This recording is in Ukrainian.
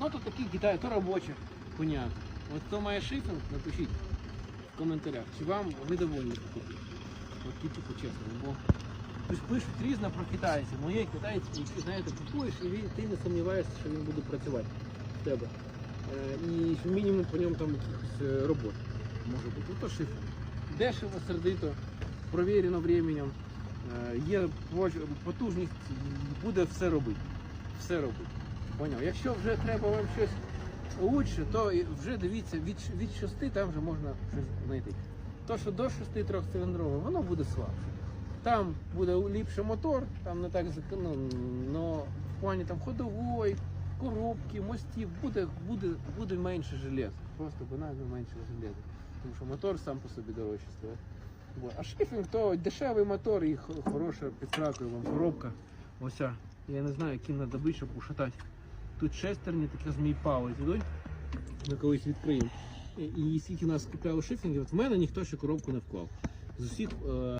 Ну, то такі Китай, то робоче, понятно. От хто має шифінг, напишіть в коментарях, чи вам ви довольні покупки. От тільки по-чесному, бо пишуть різно про китайців. Ну китайці, які, знаєте, купуєш і ти не сумніваєшся, що він буде працювати в тебе. Е, І що мінімум по ньому там якихось е, робот може бути. То шифінг. Дешево, сердито, провірено временем. Е, Є потужність, буде все робити. Все робити. Поняв. Якщо вже треба вам щось лучше, то вже дивіться від, від 6 там вже можна щось знайти. То, що до 6 трьохциліндрове, воно буде слабше. Там буде ліпше мотор, там не так ну, но в плані там ходової, коробки, мостів буде, буде, буде менше железа. Просто банально менше железа. Тому що мотор сам по собі дорожче стоїть. А шифінг то дешевий мотор і хороша підстракує вам коробка. Ося. Я не знаю, яким треба бути, щоб ушатати. Тут шестерні, такі змій палець ідуть. Ми колись відкриємо. І, і скільки нас купляли шифінгів, от в мене ніхто ще коробку не вклав. З усіх е,